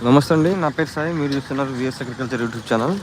నమస్తే అండి నా పేరు సాయి మీరు చూస్తున్నారు విఎస్ అగ్రికల్చర్ యూట్యూబ్ ఛానల్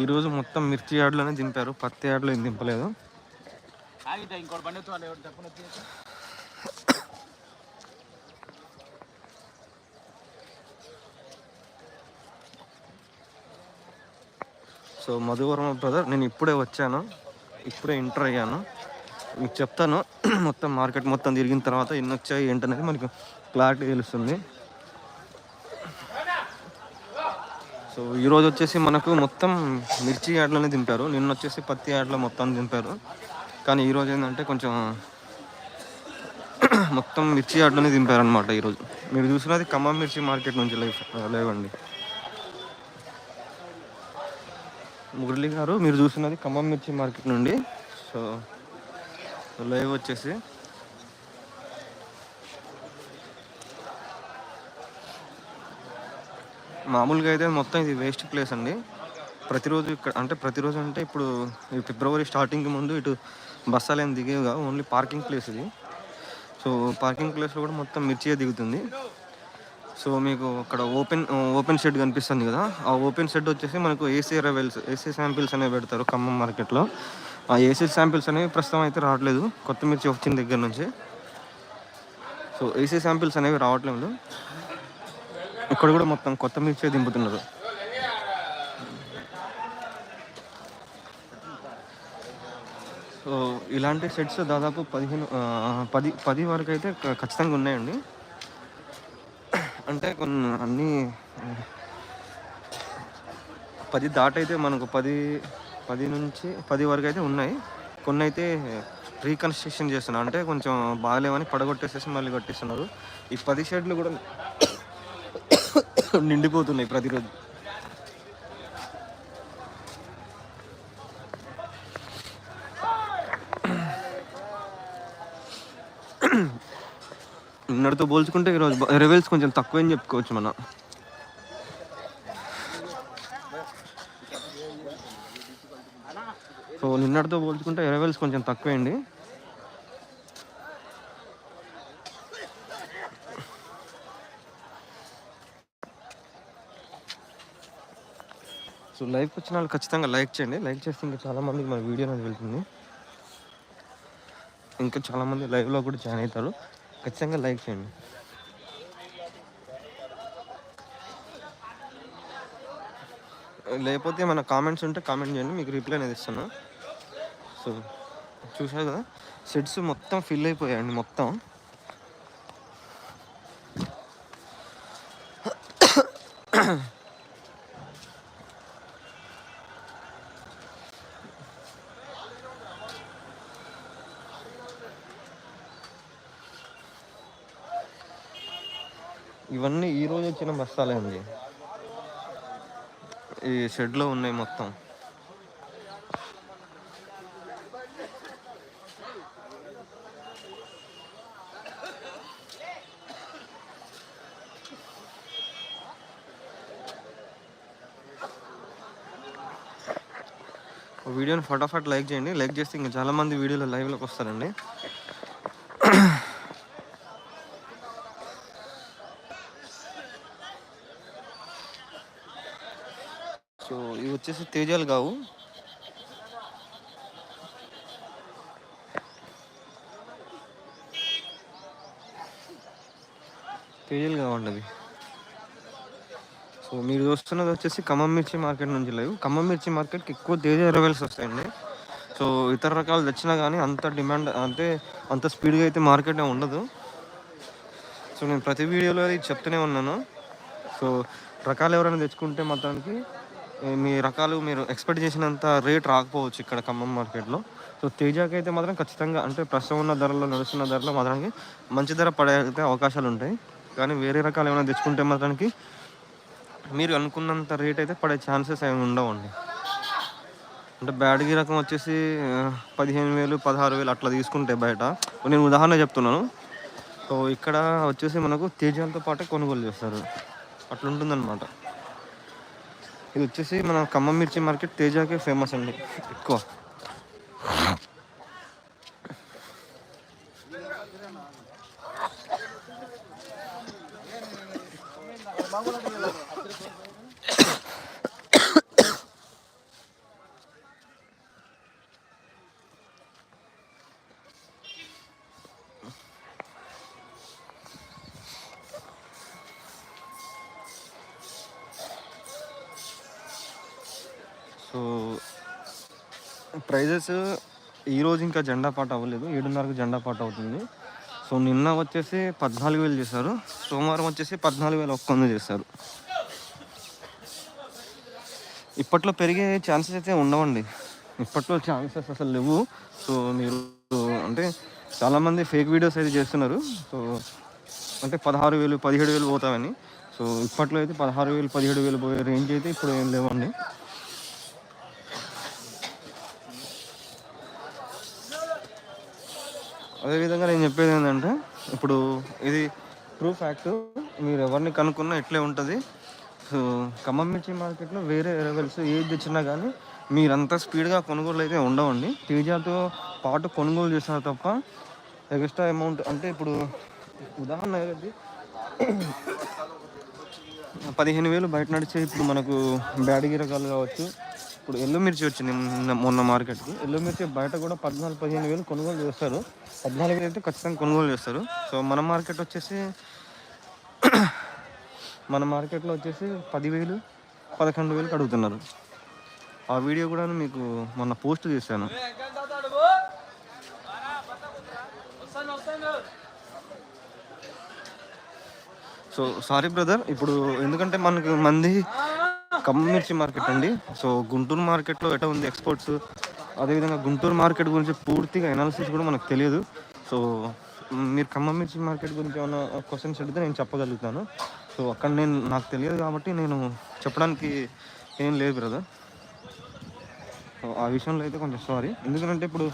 ఈరోజు మొత్తం మిర్చి యార్డ్లోనే దింపారు. పత్తి యార్డ్లో ఏం దింపలేదు. సో మధువరం బ్రదర్ నేను ఇప్పుడే వచ్చాను. ఇప్పుడే ఎంటర్ అయ్యాను. మీకు చెప్తాను. మొత్తం మార్కెట్ మొత్తం తిరిగిన తర్వాత ఎన్ని వచ్చాయి ఏంటనేది మనకు క్లారిటీ తెలుస్తుంది. సో ఈరోజు వచ్చేసి మనకు మొత్తం మిర్చి యాడ్లోనే దింపారు. నిన్న వచ్చేసి పత్తి యాడ్లో మొత్తం దింపారు. కానీ ఈరోజు ఏంటంటే కొంచెం మొత్తం మిర్చి యాడ్లోనే దింపారు అనమాట ఈరోజు మీరు చూసినది ఖమ్మం మిర్చి మార్కెట్ నుంచి లైవ్ లేవండి. మురళి గారు మీరు చూసినది ఖమ్మం మిర్చి మార్కెట్ నుండి. సో లైవ్ వచ్చేసి. మామూలుగా అయితే మొత్తం ఇది వేస్ట్ ప్లేస్ అండి. ప్రతిరోజు ఇక్కడ అంటే ప్రతిరోజు అంటే ఇప్పుడు ఈ ఫిబ్రవరి స్టార్టింగ్కి ముందు ఇటు బస్సాలు ఏం దిగేవిగా ఓన్లీ పార్కింగ్ ప్లేస్ ఇది. సో పార్కింగ్ ప్లేస్లో కూడా మొత్తం మిర్చియే దిగుతుంది. సో మీకు అక్కడ ఓపెన్ ఓపెన్ షెడ్ కనిపిస్తుంది కదా. ఆ ఓపెన్ షెడ్ వచ్చేసి మనకు ఏసీ రెవెల్స్ ఏసీ శాంపిల్స్ అనేవి పెడతారు ఖమ్మం మార్కెట్లో. ఆ ఏసీ శాంపిల్స్ అనేవి ప్రస్తుతం అయితే రావట్లేదు. కొత్త మిర్చి వచ్చిన దగ్గర నుంచి. సో ఏసీ శాంపిల్స్ అనేవి రావట్లేదు. ఇక్కడ కూడా మొత్తం కొత్త మిర్చి దింపుతున్నారు. సో ఇలాంటి సెట్స్ దాదాపు పదిహేను పది పది వరకు అయితే ఖచ్చితంగా ఉన్నాయండి. అంటే కొన్ని అన్నీ పది దాటైతే మనకు పది పది నుంచి పది వరకు అయితే ఉన్నాయి. కొన్ని అయితే రీకన్స్ట్రక్షన్ చేస్తున్నారు అంటే కొంచెం బాగాలేవని పడగొట్టేసేసి మళ్ళీ కొట్టేస్తున్నారు. ఈ పది షెడ్లు కూడా నిండిపోతున్నాయి ప్రతిరోజు. నిన్నటితో పోల్చుకుంటే ఈరోజు రెవెల్స్ కొంచెం తక్కువ అని చెప్పుకోవచ్చు మనం. సో నిన్నటితో పోల్చుకుంటే ఎరవెల్స్ కొంచెం తక్కువే అండి సో లైక్ వచ్చిన వాళ్ళు ఖచ్చితంగా లైక్ చేయండి. లైక్ చేస్తే ఇంకా చాలామందికి మన వీడియో అనేది వెళ్తుంది. ఇంకా చాలామంది లైవ్లో కూడా జాయిన్ అవుతారు. ఖచ్చితంగా లైక్ చేయండి. లేకపోతే ఏమైనా కామెంట్స్ ఉంటే కామెంట్ చేయండి మీకు రిప్లై అనేది ఇస్తాను. సో చూసారు కదా? సెట్స్ మొత్తం ఫిల్ అయిపోయాయండి మొత్తం. ఇవన్నీ ఈ రోజు వచ్చిన బస్తాలే అండి. ఈ షెడ్లో ఉన్నాయి మొత్తం. వీడియోని ఫటాఫట్ లైక్ చేయండి. లైక్ చేస్తే ఇంకా చాలామంది వీడియోలో లైవ్లోకి వస్తారండి సో ఇవి వచ్చేసి తేజాలు కావు. తేజాలు కావండి అవి. సో మీరు చూస్తున్నది వచ్చేసి ఖమ్మం మిర్చి మార్కెట్ నుంచి లేవు. ఖమ్మం మిర్చి మార్కెట్కి ఎక్కువ తేజ అరైవల్స్ వస్తాయండి. సో ఇతర రకాలు తెచ్చినా కానీ అంత డిమాండ్ అంటే అంత స్పీడ్గా అయితే మార్కెట్ ఉండదు. సో నేను ప్రతి వీడియోలో అది చెప్తూనే ఉన్నాను. సో రకాలు ఎవరైనా తెచ్చుకుంటే మొత్తానికి మీ రకాలు మీరు ఎక్స్పెక్ట్ చేసినంత రేట్ రాకపోవచ్చు ఇక్కడ ఖమ్మం మార్కెట్లో సో తేజాకి అయితే మాత్రం ఖచ్చితంగా అంటే ప్రస్తుతం ఉన్న ధరలో నడుస్తున్న ధరలో మాత్రానికి మంచి ధర పడే అవకాశాలు ఉంటాయి. కానీ వేరే రకాలు ఏమైనా తెచ్చుకుంటే మాత్రానికి మీరు అనుకున్నంత రేట్ అయితే పడే ఛాన్సెస్ ఏమి ఉండవండి. అంటే బ్యాడ్గి రకం వచ్చేసి పదిహేను వేలు పదహారు వేలు అట్లా తీసుకుంటే బయట. నేను ఉదాహరణ చెప్తున్నాను. సో ఇక్కడ వచ్చేసి మనకు తేజాలతో పాటే కొనుగోలు చేస్తారు. అట్లుంటుందన్నమాట. ఇది వచ్చేసి మన ఖమ్మం మిర్చి మార్కెట్ తేజాకే ఫేమస్ అండి. ఎక్కువ. ప్రైజెస్ ఈరోజు ఇంకా జెండా పాట అవ్వలేదు. ఏడున్నరకు జెండా పాట అవుతుంది. సో నిన్న వచ్చేసి పద్నాలుగు వేలు చేశారు. సోమవారం వచ్చేసి పద్నాలుగు వేల ఒక్క చేశారు. ఇప్పట్లో పెరిగే ఛాన్సెస్ అయితే ఉండవండి. ఇప్పట్లో ఛాన్సెస్ అసలు లేవు. సో మీరు అంటే చాలామంది ఫేక్ వీడియోస్ అయితే చేస్తున్నారు. సో అంటే పదహారు వేలు పదిహేడు వేలు పోతామని సో ఇప్పట్లో అయితే పదహారు వేలు పదిహేడు వేలు పోయే రేంజ్ అయితే ఇప్పుడు ఏం లేవండి. అదేవిధంగా నేను చెప్పేది ఏంటంటే ఇప్పుడు ఇది ట్రూ ఫ్యాక్ట్ మీరు ఎవరిని కనుక్కున్నా ఇట్లే ఉంటుంది. సో ఖమ్మం మిర్చి మార్కెట్లో వేరే లెవెల్స్ ఏది తెచ్చినా కానీ మీరంత స్పీడ్గా కొనుగోలు అయితే ఉండవండి. తేజాతో పాటు కొనుగోలు చేస్తారు తప్ప ఎక్స్ట్రా అమౌంట్ అంటే ఇప్పుడు ఉదాహరణ ఏది పదిహేను వేలు బయట నడిచే ఇప్పుడు మనకు బ్యాడగి రకాలు కావచ్చు ఇప్పుడు ఎల్లో మిర్చి వచ్చింది మొన్న మొన్న మార్కెట్కి. ఎల్లో మిర్చి బయట కూడా పద్నాలుగు పదిహేను వేలు కొనుగోలు చేస్తారు. పద్నాలుగు వేలు అయితే ఖచ్చితంగా కొనుగోలు చేస్తారు. సో మన మార్కెట్ వచ్చేసి మన మార్కెట్లో వచ్చేసి పదివేలు పదకొండు వేలకు అడుగుతున్నారు. ఆ వీడియో కూడా మీకు మొన్న పోస్ట్ చేశాను. సో సారీ బ్రదర్ ఇప్పుడు ఎందుకంటే మనకు మంది ఖమ్మం మిర్చి మార్కెట్ అండి. సో గుంటూరు మార్కెట్లో ఎట ఉంది ఎక్స్పోర్ట్స్? అదేవిధంగా గుంటూరు మార్కెట్ గురించి పూర్తిగా అనాలిసిస్ కూడా మనకు తెలియదు. సో మీరు ఖమ్మం మిర్చి మార్కెట్ గురించి ఏమైనా క్వశ్చన్స్ అడిగితే నేను చెప్పగలుగుతాను. సో అక్కడ నేను నాకు తెలియదు కాబట్టి నేను చెప్పడానికి ఏం లేదు బ్రదర్ సో ఆ విషయంలో అయితే కొంచెం సారీ ఎందుకంటే ఇప్పుడు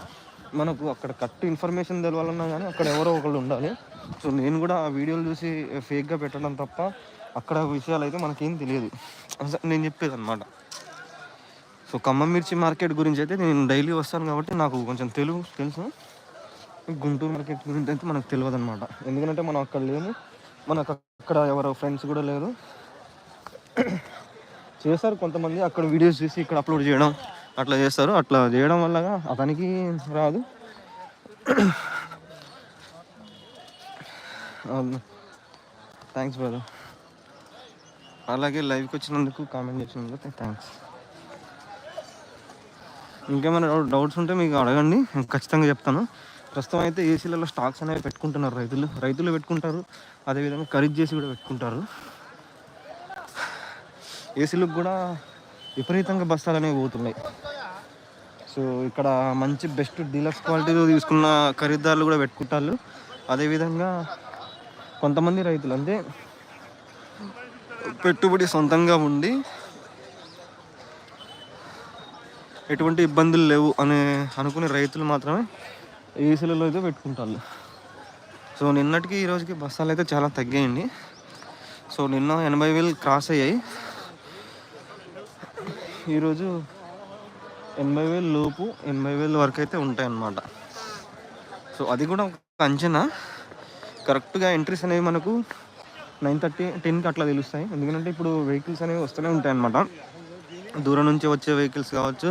మనకు అక్కడ కరెక్ట్ ఇన్ఫర్మేషన్ తెలవాలన్నా కానీ అక్కడ ఎవరో ఒకళ్ళు ఉండాలి. సో నేను కూడా ఆ వీడియోలు చూసి ఫేక్గా పెట్టడం తప్ప అక్కడ విషయాలు అయితే మనకేం తెలియదు. అసలు నేను చెప్పేది అనమాట సో ఖమ్మం మిర్చి మార్కెట్ గురించి అయితే నేను డైలీ వస్తాను కాబట్టి నాకు కొంచెం తెలుగు తెలుసు. గుంటూరు మార్కెట్ గురించి అయితే మనకు తెలియదు అనమాట ఎందుకంటే మనం అక్కడ లేము. మనకు అక్కడ ఎవరో ఫ్రెండ్స్ కూడా లేరు. చేస్తారు కొంతమంది. అక్కడ వీడియోస్ చేసి ఇక్కడ అప్లోడ్ చేయడం అట్లా చేస్తారు. అట్లా చేయడం వల్ల అతనికి రాదు. థ్యాంక్స్ బ్రదర్ అలాగే లైవ్కి వచ్చినందుకు కామెంట్ చేసినందుకు థ్యాంక్స్ ఇంకేమైనా డౌట్స్ ఉంటే మీకు అడగండి ఖచ్చితంగా చెప్తాను. ప్రస్తుతం అయితే ఏసీలలో స్టాక్స్ అనేవి పెట్టుకుంటున్నారు రైతులు. రైతులు పెట్టుకుంటారు అదేవిధంగా ఖరీదు చేసి కూడా పెట్టుకుంటారు. ఏసీలకు కూడా విపరీతంగా బస్తాలు అనేవి పోతున్నాయి. సో ఇక్కడ మంచి బెస్ట్ డీలక్స్ క్వాలిటీలో తీసుకున్న ఖరీదారులు కూడా పెట్టుకుంటారు. అదేవిధంగా కొంతమంది రైతులు అంటే పెట్టుబడి సొంతంగా ఉండి ఎటువంటి ఇబ్బందులు లేవు అని అనుకునే రైతులు మాత్రమే ఏసీలలో అయితే పెట్టుకుంటారు. సో నిన్నటికి ఈ రోజుకి బస్తాలు అయితే చాలా తగ్గాయండి. సో నిన్న ఎనభై వేలు క్రాస్ అయ్యాయి. ఈరోజు ఎనభై వేలు లోపు ఎనభై వేలు వరకు అయితే ఉంటాయన్నమాట. సో అది కూడా ఒక అంచనా. కరెక్ట్గా ఎంట్రీస్ అనేవి మనకు నైన్ థర్టీ టెన్కి అట్లా తెలుస్తాయి. ఎందుకంటే ఇప్పుడు వెహికల్స్ అనేవి వస్తూనే ఉంటాయి అన్నమాట దూరం నుంచి వచ్చే వెహికల్స్ కావచ్చు.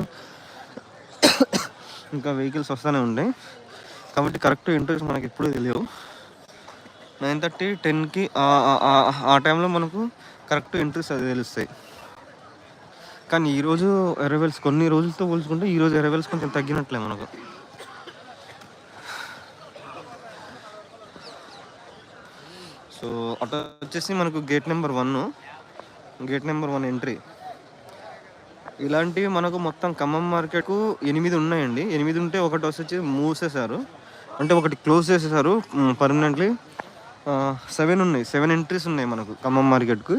ఇంకా వెహికల్స్ వస్తూనే ఉంటాయి. కాబట్టి కరెక్ట్ ఇంట్రెస్ట్ మనకి ఎప్పుడూ తెలియవు. నైన్ థర్టీ టెన్కి ఆ టైంలో మనకు కరెక్ట్ ఎంట్రీస్ అది తెలుస్తాయి. కానీ ఈరోజు ఎరవెల్స్ కొన్ని రోజులతో పోల్చుకుంటే ఈరోజు ఎరవెల్స్ కొంచెం తగ్గినట్లే మనకు. సో అటు వచ్చేసి మనకు gate number one gate number one entry. ఇలాంటివి మనకు మొత్తం ఖమ్మం మార్కెట్కు ఎనిమిది ఉన్నాయండి. ఎనిమిది ఉంటే ఒకటి వచ్చి మూసేశారు. అంటే ఒకటి క్లోజ్ చేసేసారు పర్మనెంట్లీ. సెవెన్ ఉన్నాయి. సెవెన్ ఎంట్రీస్ ఉన్నాయి మనకు ఖమ్మం మార్కెట్కు.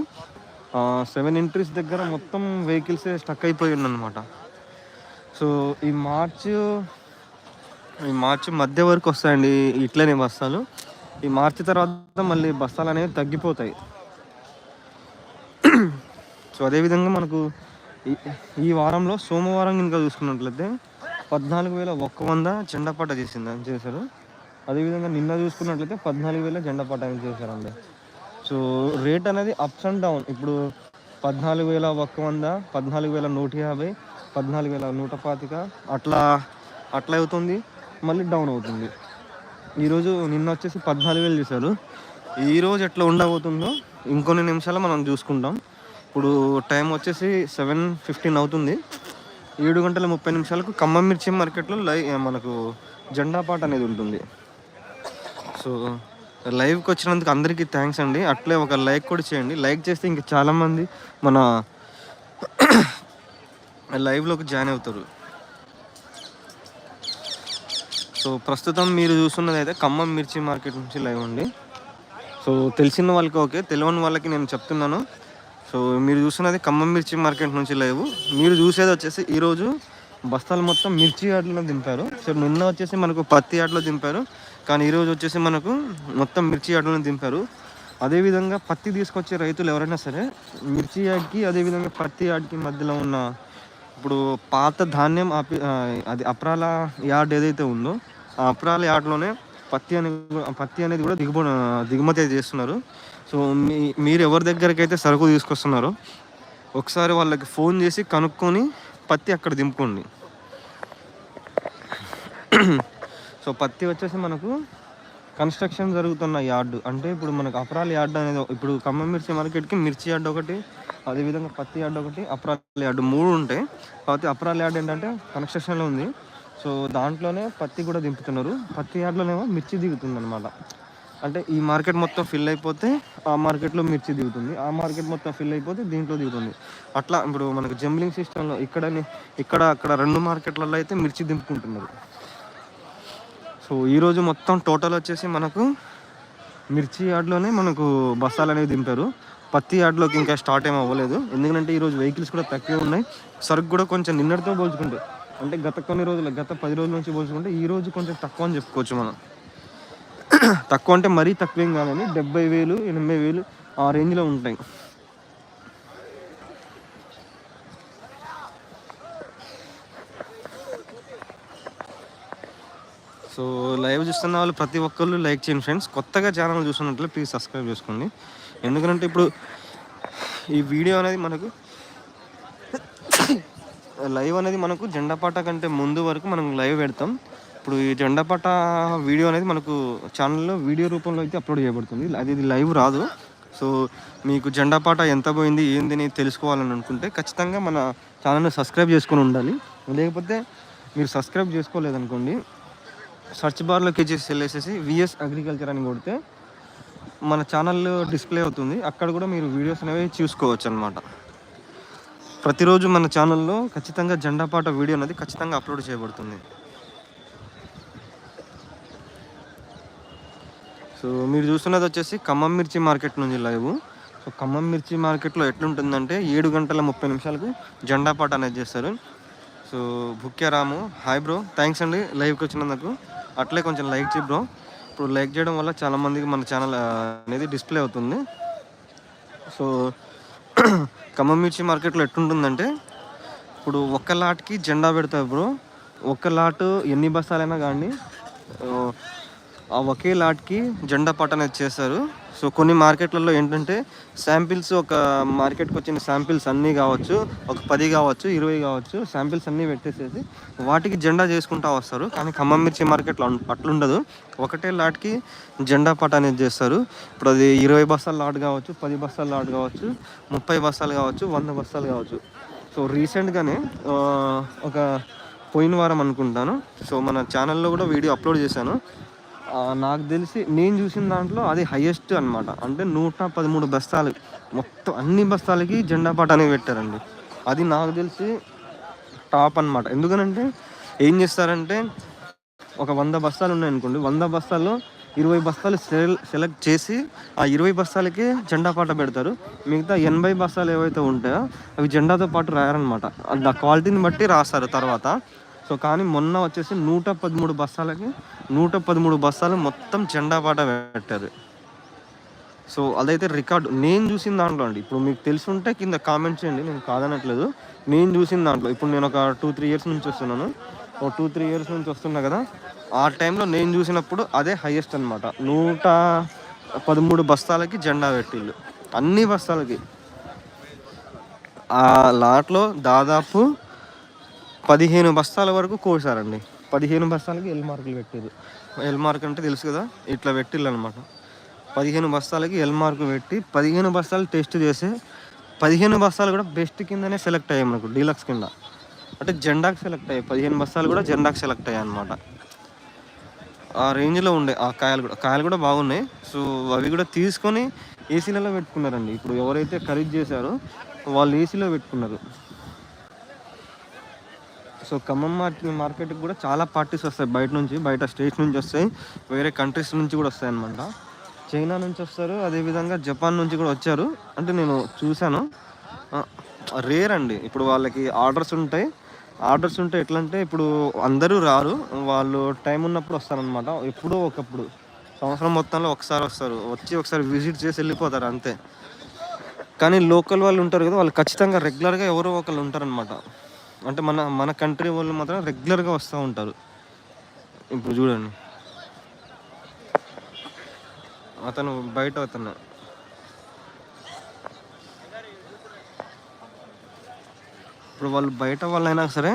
సెవెన్ ఎంట్రీస్ దగ్గర మొత్తం వెహికల్సే స్టక్ అయిపోయి ఉన్నమాట సో ఈ మార్చ్ ఈ మార్చ్ మధ్య వరకు వస్తాయండి ఇట్లనే బస్తాలు ఈ మార్చి తర్వాత మళ్ళీ బస్తాలు అనేవి తగ్గిపోతాయి. సో అదేవిధంగా మనకు ఈ- ఈ వారంలో సోమవారం కనుక చూసుకున్నట్లయితే పద్నాలుగు వేల ఒక్క వంద జెండాపాట చేసింది అని చేశారు. అదేవిధంగా నిన్న చూసుకున్నట్లయితే పద్నాలుగు వేల జెండాపాట అని చేశారండి. సో రేట్ అనేది అప్స్ అండ్ డౌన్. ఇప్పుడు పద్నాలుగు వేల ఒక్క వంద పద్నాలుగు వేల నూట యాభై పద్నాలుగు వేల నూట పాతిక అట్లా అట్లా అవుతుంది. మళ్ళీ డౌన్ అవుతుంది. ఈరోజు నిన్న వచ్చేసి పద్నాలుగు వేలు చేశారు. ఈరోజు ఎట్లా ఉండబోతుందో ఇంకొన్ని నిమిషాలు మనం చూసుకుంటాం. ఇప్పుడు టైం వచ్చేసి సెవెన్ ఫిఫ్టీన్ అవుతుంది. ఏడు గంటల ముప్పై నిమిషాలకు ఖమ్మం మిర్చి మార్కెట్లో లై మనకు జెండా పాట అనేది ఉంటుంది. సో లైవ్కి వచ్చినందుకు అందరికీ థ్యాంక్స్ అండి. అట్లే ఒక లైక్ కూడా చేయండి. లైక్ చేస్తే ఇంక చాలామంది మన లైవ్లోకి జాయిన్ అవుతారు. సో ప్రస్తుతం మీరు చూస్తున్నది అయితే ఖమ్మం మిర్చి మార్కెట్ నుంచి లైవ్ అండి. సో తెలిసిన వాళ్ళకి ఓకే తెలియని వాళ్ళకి నేను చెప్తున్నాను. సో మీరు చూస్తున్నది ఖమ్మం మిర్చి మార్కెట్ నుంచి లైవ్. మీరు చూసేది వచ్చేసి ఈరోజు బస్తాలు మొత్తం మిర్చి యార్డ్లో దింపారు. సో నిన్న వచ్చేసి మనకు పత్తి యార్డ్లో దింపారు. కానీ ఈరోజు వచ్చేసి మనకు మొత్తం మిర్చి యార్డ్లో దింపారు. అదేవిధంగా పత్తి తీసుకొచ్చే రైతులు ఎవరైనా సరే మిర్చి యార్డ్కి అదేవిధంగా పత్తి యార్డ్కి మధ్యలో ఉన్న ఇప్పుడు పాత ధాన్యం అది అప్రాల యార్డ్ ఏదైతే ఉందో అప్రాల యార్డ్లోనే పత్తి అనేది పత్తి అనేది కూడా దిగుబ దిగుమతి చేస్తున్నారు. సో మీ మీరు ఎవరి దగ్గరికి అయితే సరుకు తీసుకొస్తున్నారో ఒకసారి వాళ్ళకి ఫోన్ చేసి కనుక్కొని పత్తి అక్కడ దింపుకోండి. సో పత్తి వచ్చేసి మనకు కన్స్ట్రక్షన్ జరుగుతున్న యార్డు. అంటే ఇప్పుడు మనకు అప్రాల్ యార్డ్ అనేది ఇప్పుడు ఖమ్మం మిర్చి మార్కెట్కి మిర్చి యార్డ్ ఒకటి అదేవిధంగా పత్తి యార్డ్ ఒకటి అప్రాల్ యార్డ్ మూడు ఉంటాయి. కాకపోతే అప్రాల్ యార్డ్ ఏంటంటే కన్స్ట్రక్షన్లో ఉంది. సో దాంట్లోనే పత్తి కూడా దింపుతున్నారు. పత్తి యార్డ్లోనేమో మిర్చి దిగుతుంది అనమాట అంటే ఈ మార్కెట్ మొత్తం ఫిల్ అయిపోతే ఆ మార్కెట్లో మిర్చి దిగుతుంది. ఆ మార్కెట్ మొత్తం ఫిల్ అయిపోతే దీంట్లో దిగుతుంది. అట్లా ఇప్పుడు మనకు జంబ్లింగ్ సిస్టంలో ఇక్కడ ఇక్కడ అక్కడ రెండు మార్కెట్లలో అయితే మిర్చి దింపుకుంటున్నారు. సో ఈరోజు మొత్తం టోటల్ వచ్చేసి మనకు మిర్చి యార్డ్లోనే మనకు బస్తాలు అనేవి దింపారు. పత్తి యార్డ్లోకి ఇంకా స్టార్ట్ ఏం అవ్వలేదు. ఎందుకంటే ఈరోజు వెహికల్స్ కూడా తక్కువ ఉన్నాయి. సరుకు కూడా కొంచెం నిన్నటితో పోల్చుకుంటే అంటే గత కొన్ని రోజులు గత పది రోజుల నుంచి పోల్చుకుంటే ఈ రోజు కొంచెం తక్కువ అని చెప్పుకోవచ్చు మనం. తక్కువ అంటే మరీ తక్కువేం కాదని డెబ్బై వేలు ఎనభై వేలు ఆ రేంజ్లో ఉంటాయి. సో లైవ్ చూస్తున్న వాళ్ళు ప్రతి ఒక్కళ్ళు లైక్ చేయండి ఫ్రెండ్స్. కొత్తగా ఛానల్ చూస్తున్నట్లు ప్లీజ్ సబ్స్క్రైబ్ చేసుకోండి. ఎందుకంటే ఇప్పుడు ఈ వీడియో అనేది మనకు లైవ్ అనేది మనకు జెండాపాట కంటే ముందు వరకు మనం లైవ్ పెడతాం. ఇప్పుడు ఈ జెండాపాట వీడియో అనేది మనకు ఛానల్లో వీడియో రూపంలో అయితే అప్లోడ్ చేయబడుతుంది. అది ఇది లైవ్ రాదు. సో మీకు జెండాపాట ఎంత పోయింది ఏంది అని తెలుసుకోవాలని అనుకుంటే ఖచ్చితంగా మన ఛానల్ని సబ్స్క్రైబ్ చేసుకొని ఉండాలి. లేకపోతే మీరు సబ్స్క్రైబ్ చేసుకోలేదనుకోండి సెర్చ్ బార్లోకి వచ్చేసి వెళ్ళేసేసి విఎస్ అగ్రికల్చర్ అని కొడితే మన ఛానల్ డిస్ప్లే అవుతుంది. అక్కడ కూడా మీరు వీడియోస్ అనేవి చూసుకోవచ్చు అనమాట ప్రతిరోజు మన ఛానల్లో ఖచ్చితంగా జెండాపాట వీడియో అనేది ఖచ్చితంగా అప్లోడ్ చేయబడుతుంది. సో మీరు చూస్తున్నది వచ్చేసి ఖమ్మం మిర్చి మార్కెట్ నుంచి లైవ్. సో ఖమ్మం మిర్చి మార్కెట్లో ఎట్లుంటుందంటే ఏడు గంటల ముప్పై నిమిషాలకు జెండాపాట అనేది చేస్తారు. So Bhukya Ramu hi bro thanks అండి లైవ్కి వచ్చినందుకు. అట్లే కొంచెం లైక్ చేయి బ్రో. ఇప్పుడు లైక్ చేయడం వల్ల చాలామందికి మన ఛానల్ అనేది డిస్ప్లే అవుతుంది. సో ఖమ్మం మిర్చి మార్కెట్లో ఎట్లుంటుందంటే ఇప్పుడు ఒక్క లాట్కి జెండా పెడతారు బ్రో. ఒక్క లాట్ ఎన్ని బస్తాలైనా కానీ ఆ, ఒకే లాట్కి జెండా పాట అనేది చేస్తారు సో కొన్ని మార్కెట్లలో ఏంటంటే శాంపిల్స్ ఒక మార్కెట్కి వచ్చిన శాంపిల్స్ అన్నీ కావచ్చు ఒక పది కావచ్చు ఇరవై కావచ్చు శాంపిల్స్ అన్నీ పెట్టేసేసి వాటికి జెండా చేసుకుంటా వస్తారు. కానీ ఖమ్మం మిర్చి మార్కెట్లో అట్లుండదు. ఒకటే లాట్కి జెండా పాట అనేది చేస్తారు. ఇప్పుడు అది ఇరవై బస్తాల లాట్ కావచ్చు పది బస్తాల లాట్ కావచ్చు ముప్పై బస్తాలు కావచ్చు వంద బస్తాలు కావచ్చు. సో రీసెంట్గానే ఒక పోయిన వారం అనుకుంటాను. సో మన ఛానల్లో కూడా వీడియో అప్లోడ్ చేశాను. నాకు తెలిసి నేను చూసిన దాంట్లో అది హైయెస్ట్ అనమాట అంటే నూట పదమూడు బస్తాలు. మొత్తం అన్ని బస్తాలకి జెండా పాట అనేవి పెట్టారండి. అది నాకు తెలిసి టాప్ అన్నమాట. ఎందుకనంటే ఏం చేస్తారంటే ఒక వంద బస్తాలు ఉన్నాయనుకోండి వంద బస్తాల్లో ఇరవై బస్తాలు సెలెక్ట్ చేసి ఆ ఇరవై బస్తాలకి జెండా పాట పెడతారు. మిగతా ఎనభై బస్తాలు ఏవైతే ఉంటాయో అవి జెండాతో పాటు రాయారనమాట ఆ క్వాలిటీని బట్టి రాస్తారు తర్వాత. సో కానీ మొన్న వచ్చేసి నూట పదమూడు బస్తాలకి నూట పదమూడు బస్తాలు మొత్తం జెండా పాట పెట్టారు. సో అదైతే రికార్డు. నేను చూసిన దాంట్లో అండి ఇప్పుడు మీకు తెలిసి ఉంటే కింద కామెంట్ చేయండి నేను కాదనట్లేదు. నేను చూసిన దాంట్లో ఇప్పుడు నేను ఒక టూ త్రీ ఇయర్స్ నుంచి వస్తున్నాను. ఒక టూ త్రీ ఇయర్స్ నుంచి వస్తున్నా కదా ఆ టైంలో నేను చూసినప్పుడు అదే హైయెస్ట్ అనమాట నూట పదమూడు బస్తాలకి జెండా పెట్టిళ్ళు. అన్ని బస్తాలకి ఆ లాట్లో దాదాపు పదిహేను బస్తాల వరకు కోసారండి. పదిహేను బస్తాలకి ఎల్ మార్కులు పెట్టారు ఎల్ మార్క్ అంటే తెలుసు కదా ఇట్లా పెట్టిళ్ళు అనమాట పదిహేను బస్తాలకి ఎల్ మార్క్ పెట్టి పదిహేను బస్తాలు టెస్ట్ చేసి పదిహేను బస్తాలు కూడా బెస్ట్ కిందనే సెలెక్ట్ అయ్యాయి మనకు డీలక్స్ కింద. అంటే జెండాకు సెలెక్ట్ అయ్యాయి. పదిహేను బస్తాలు కూడా జెండాకు సెలెక్ట్ అయ్యాయి అనమాట ఆ రేంజ్లో ఉండే ఆ కాయలు కూడా కాయలు కూడా బాగున్నాయి. సో అవి కూడా తీసుకొని ఏసీలలో పెట్టుకున్నారండి. ఇప్పుడు ఎవరైతే ఖరీదు చేశారో వాళ్ళు ఏసీలో పెట్టుకున్నారు. సో ఖమ్మం మార్కెట్ మార్కెట్కి కూడా చాలా పార్టీస్ వస్తాయి. బయట నుంచి బయట స్టేట్స్ నుంచి వస్తాయి. వేరే కంట్రీస్ నుంచి కూడా వస్తాయి అనమాట చైనా నుంచి వస్తారు. అదేవిధంగా జపాన్ నుంచి కూడా వచ్చారు. అంటే నేను చూశాను. రేర్ అండి. ఇప్పుడు వాళ్ళకి ఆర్డర్స్ ఉంటాయి. ఆర్డర్స్ ఉంటే ఎట్లా అంటే ఇప్పుడు అందరూ రారు. వాళ్ళు టైం ఉన్నప్పుడు వస్తారనమాట ఎప్పుడో ఒకప్పుడు. సంవత్సరం మొత్తంలో ఒకసారి వస్తారు. వచ్చి ఒకసారి విజిట్ చేసి వెళ్ళిపోతారు అంతే. కానీ లోకల్ వాళ్ళు ఉంటారు కదా వాళ్ళు ఖచ్చితంగా రెగ్యులర్గా ఎవరో ఒకళ్ళు ఉంటారనమాట అంటే మన మన కంట్రీ వాళ్ళు మాత్రం రెగ్యులర్గా వస్తూ ఉంటారు. ఇప్పుడు చూడండి. అతను బయట అతను. ఇప్పుడు వాళ్ళు బయట వాళ్ళైనా సరే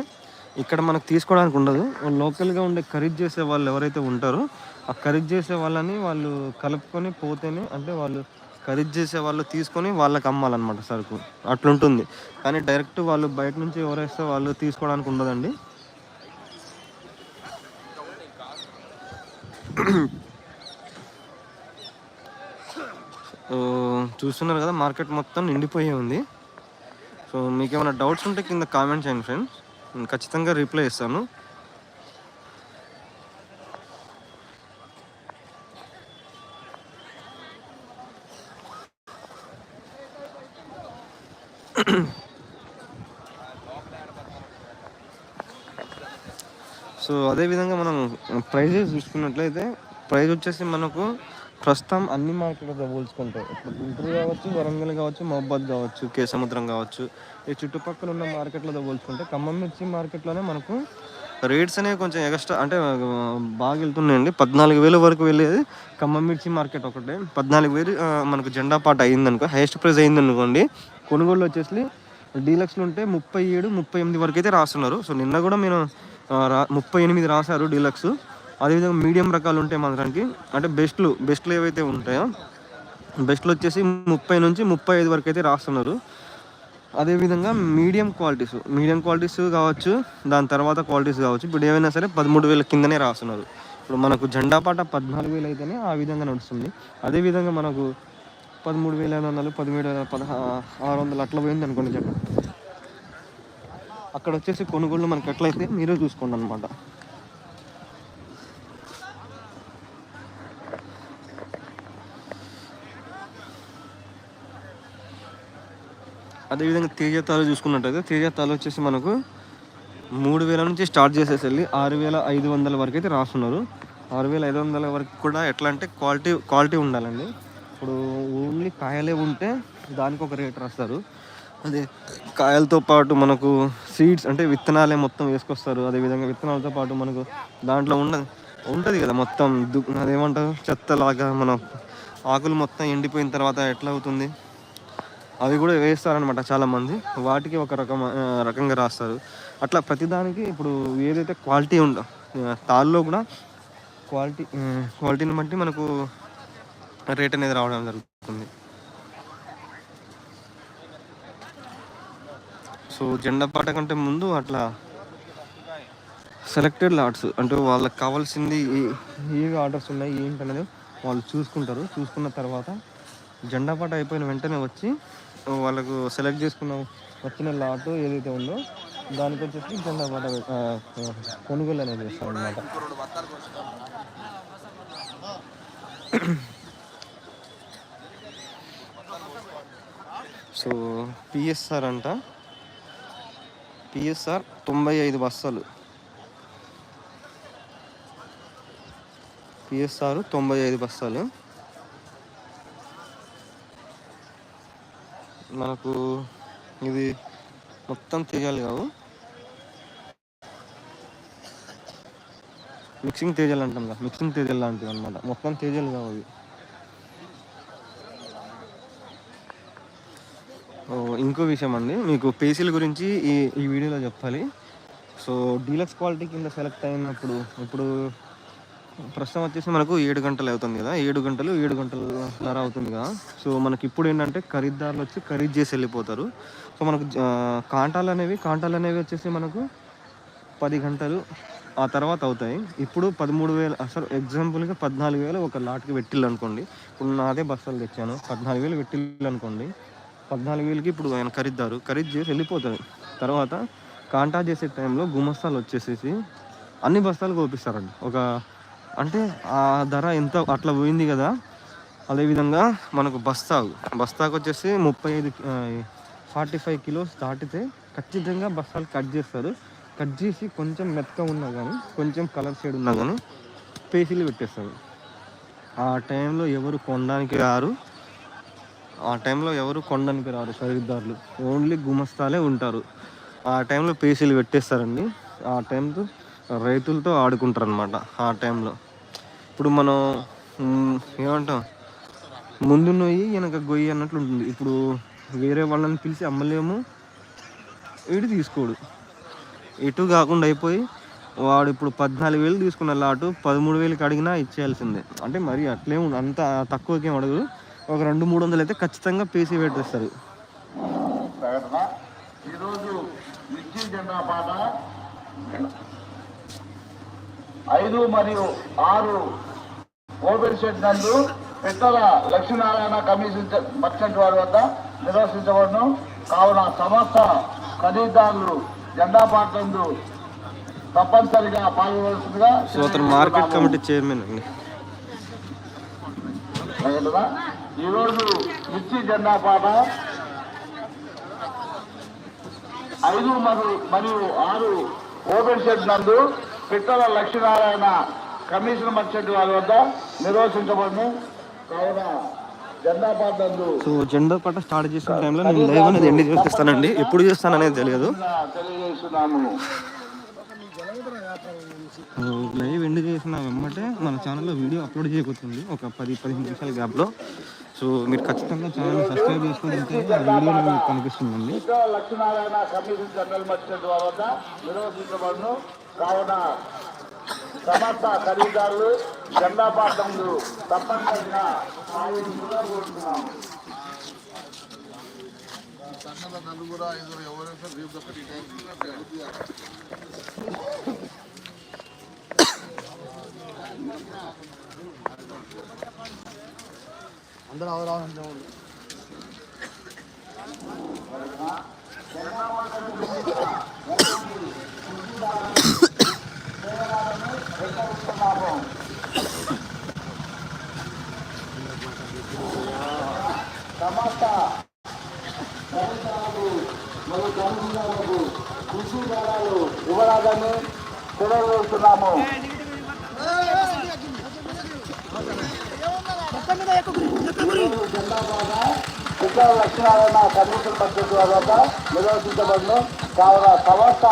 ఇక్కడ మనకు తీసుకోవడానికి ఉండదు. వాళ్ళు లోకల్గా ఉండే ఖరీదు చేసే వాళ్ళు ఎవరైతే ఉంటారో ఆ ఖరీదు చేసే వాళ్ళని వాళ్ళు కలుపుకొని పోతేనే అంటే వాళ్ళు ఖరీదు చేసే వాళ్ళు తీసుకొని వాళ్ళకి అమ్మాలన్నమాట సరుకు. అట్లుంటుంది. కానీ డైరెక్ట్ వాళ్ళు బయట నుంచి ఎవరేస్తే వాళ్ళు తీసుకోవడానికి ఉండదండి. చూస్తున్నారు కదా మార్కెట్ మొత్తం నిండిపోయి ఉంది. సో మీకు ఏమైనా డౌట్స్ ఉంటే కింద కామెంట్ చేయండి ఫ్రెండ్స్. నేను ఖచ్చితంగా రిప్లై ఇస్తాను. సో అదేవిధంగా మనం ప్రైజెస్ చూసుకున్నట్లయితే ప్రైజ్ వచ్చేసి మనకు ప్రస్తుతం అన్ని మార్కెట్లతో పోల్చుకుంటే ఇప్పుడు గుంటూరు కావచ్చు వరంగల్ కావచ్చు మహబాద్ కావచ్చు కేసముద్రం కావచ్చు ఈ చుట్టుపక్కల ఉన్న మార్కెట్లతో పోల్చుకుంటే ఖమ్మం మిర్చి మార్కెట్లోనే మనకు రేట్స్ అనేవి కొంచెం ఎక్స్ట్రా అంటే బాగా వెళ్తున్నాయండి. పద్నాలుగు వేల వరకు వెళ్ళేది ఖమ్మం మిర్చి మార్కెట్ ఒకటే. పద్నాలుగు వేలు మనకు జెండా పాట అయిందనుకో హైయెస్ట్ ప్రైస్ అయిందనుకోండి కొనుగోలు వచ్చేసి డీలక్స్లు ఉంటే ముప్పై ఏడు ముప్పై ఎనిమిది వరకు అయితే రాస్తున్నారు. సో నిన్న కూడా నేను రా ముప్పై ఎనిమిది రాశారు డీలక్స్. అదేవిధంగా మీడియం రకాలు ఉంటాయి మాత్రానికి అంటే బెస్ట్లు బెస్ట్లు ఏవైతే ఉంటాయో బెస్ట్లు వచ్చేసి ముప్పై నుంచి ముప్పై ఐదు వరకు అయితే రాస్తున్నారు. అదేవిధంగా మీడియం క్వాలిటీస్ మీడియం క్వాలిటీస్ కావచ్చు దాని తర్వాత క్వాలిటీస్ కావచ్చు ఇప్పుడు ఏమైనా సరే పదమూడు వేల కిందనే రాస్తున్నారు. ఇప్పుడు మనకు జెండా పాట పద్నాలుగు వేలు అయితేనే ఆ విధంగా నడుస్తుంది. అదేవిధంగా మనకు పదమూడు వేల ఐదు వందలు పదిహేడు వేల పదహా ఆరు వందలు అట్లా పోయింది అనుకోండి చెప్పండి అక్కడ వచ్చేసి కొనుగోళ్ళు మనకి ఎట్లయితే మీరే చూసుకోండి అనమాట అదేవిధంగా తేజ తాలు చూసుకున్నట్టయితే తేజ తాలు వచ్చేసి మనకు మూడు వేల నుంచి స్టార్ట్ చేసేసి వెళ్ళి ఆరు వేల ఐదు వందల వరకు అయితే రాస్తున్నారు. ఆరు వేల ఐదు వందల వరకు కూడా ఎట్లా అంటే క్వాలిటీ క్వాలిటీ ఉండాలండి. ఇప్పుడు ఓన్లీ కాయలే ఉంటే దానికి ఒక రేట్ రాస్తారు. అదే కాయలతో పాటు మనకు సీడ్స్ అంటే విత్తనాలే మొత్తం వేసుకొస్తారు. అదేవిధంగా విత్తనాలతో పాటు మనకు దాంట్లో ఉన్న ఉంటుంది కదా మొత్తం దు అదేమంటారు? చెత్తలాగా మన ఆకులు మొత్తం ఎండిపోయిన తర్వాత ఎట్లా అవుతుంది? అవి కూడా వేస్తారనమాట చాలామంది. వాటికి ఒక రకం రకంగా రాస్తారు. అట్లా ప్రతిదానికి ఇప్పుడు ఏదైతే క్వాలిటీ ఉందో తాళ్ళలో కూడా క్వాలిటీ క్వాలిటీని బట్టి మనకు రేట్ అనేది రావడం జరుగుతుంది. సో జెండా పాట కంటే ముందు అట్లా సెలెక్టెడ్ లాట్స్ అంటే వాళ్ళకి కావాల్సింది ఏ- ఆర్డర్స్ ఉన్నాయి ఏంటనేది వాళ్ళు చూసుకుంటారు. చూసుకున్న తర్వాత జెండా పాట అయిపోయిన వెంటనే వచ్చి వాళ్ళకు సెలెక్ట్ చేసుకున్న వచ్చిన లాట్ ఏదైతే ఉందో దానికి వచ్చేసి జెండా పాట కొనుగోలు అనేది చేస్తారు అనమాట సో పిఎస్ఆర్ అంట. పిఎస్ఆర్ తొంభై ఐదు బస్తాలు పిఎస్ఆర్ తొంభై ఐదు బస్తాలు మనకు ఇది మొత్తం తేజాలు కావు. మిక్సింగ్ తేజాలు అంటాం కదా మిక్సింగ్ తేజాలు లాంటివి అనమాట మొత్తం తేజాలు కావు అవి ఓ, ఇంకో విషయం అండి. మీకు పేసీల గురించి ఈ ఈ వీడియోలో చెప్పాలి. సో డీలక్స్ క్వాలిటీ కింద సెలెక్ట్ అయినప్పుడు ఇప్పుడు ప్రస్తుతం వచ్చేసి మనకు ఏడు గంటలు అవుతుంది కదా. ఏడు గంటలు ఏడు గంటలన్నర అవుతుంది కదా. సో మనకి ఇప్పుడు ఏంటంటే ఖరీదారులు వచ్చి ఖరీదు చేసి వెళ్ళిపోతారు. సో మనకు కాంటాలు అనేవి కాంటాలు అనేవి వచ్చేసి మనకు పది గంటలు ఆ తర్వాత అవుతాయి. ఇప్పుడు పదమూడు వేలు అసలు ఎగ్జాంపుల్గా పద్నాలుగు వేలు ఒక లాట్కి పెట్టిల్లు అనుకోండి. ఇప్పుడు నాదే బస్సులు తెచ్చాను. పద్నాలుగు వేలు పెట్టిల్లు అనుకోండి. పద్నాలుగు వేలకి ఇప్పుడు ఆయన ఖరీదారు ఖరీదు చేసి వెళ్ళిపోతారు తర్వాత కాంటాక్ట్ చేసే టైంలో గుమస్తాలు వచ్చేసేసి అన్ని బస్తాలు కోపిస్తారండి. ఒక అంటే ఆ ధర ఎంత అట్లా పోయింది కదా అదేవిధంగా మనకు బస్తాకు బస్తాకు వచ్చేసి ముప్పై ఐదు ఫార్టీ ఫైవ్ కిలోస్ దాటితే ఖచ్చితంగా బస్తాలు కట్ చేస్తారు. కట్ చేసి కొంచెం మెత్తగా ఉన్నా కానీ కొంచెం కలర్ షేడ్ ఉన్నా కానీ పేసీలు పెట్టేస్తారు. ఆ టైంలో ఎవరు కొనడానికి రారు. ఆ టైంలో ఎవరు కొనడానికి రారు ఖరీదారులు ఓన్లీ గుమస్తాలే ఉంటారు. ఆ టైంలో పేసీలు పెట్టేస్తారండి. ఆ టైంతో రైతులతో ఆడుకుంటారు అనమాట ఆ టైంలో. ఇప్పుడు మనం ఏమంటాం? ముందు నొయ్యి వెనక గొయ్యి అన్నట్లు ఉంటుంది. ఇప్పుడు వేరే వాళ్ళని పిలిచి అమ్మలేము వీడు తీసుకోడు. ఇటు కాకుండా అయిపోయి వాడు ఇప్పుడు పద్నాలుగు వేలు తీసుకున్న లాటు పదమూడు వేలకి అడిగినా ఇచ్చేయాల్సిందే. అంటే మరి అట్లే అంత తక్కువకేం అడగదు ఒక రెండు మూడు వందలు అయితే ఖచ్చితంగా పేసీ పెట్టేస్తారు ఈరోజు మిర్చి జెండా పాట ఐదు మరియు ఆరు ఓపెన్ షెడ్ నందు పెట్టల లక్ష్మీనారాయణ కమిషన్ మర్చెంట్ వారి వద్ద నిర్వహించబడును. కావున సమస్త ఖరీదారులు జెండా పాట నందు తప్పనిసరిగా పాల్గొనవలసిందిగా మార్కెట్ కమిటీ చైర్మన్ అండి. ఈరోజు మిర్చి జెండా పాట. ఐదు మరియు మరియు ఆరు ఓపెన్ షెడ్ నందు పిట్టల లక్ష్మీనారాయణ కమిషన్ మర్చెంట్ వారి వద్ద నిర్వహించబడును కావున పాట సో జెండా పట్ట స్టార్ట్ చేసిన టైంలో నేను లైవ్ అనేది ఎండ్ చేస్తానండి. ఎప్పుడు చేస్తాను అనేది తెలియదు తెలియజేస్తున్నాము లైవ్ ఎండ్ చేసిన వెంబటే మన ఛానల్లో వీడియో అప్లోడ్ చేయబోతుంది ఒక పది పదిహేను నిమిషాల గ్యాప్లో సో మీరు ఖచ్చితంగా ఛానల్ సబ్స్క్రైబ్ చేసుకుని ఉంటే ఆ వీడియోలో మీకు కనిపిస్తుందండి. లక్ష్మీనారాయణ కమిషన్ జనరల్ మర్చెంట్ వారి వద్ద నిర్వహించబడును కావున సమర్థ ఖరీదారులు జెండా పాఠములు తప్పనిసరిగా అందరూ సమస్త ఖరీదారులు మరియు కృషి దళాలు ఇవ్వరాదని తెలియజేస్తున్నాము ఇతర లక్షణాలైన కమిషన్ పద్ధతి తర్వాత నిర్వహించబడిన కావున సమస్త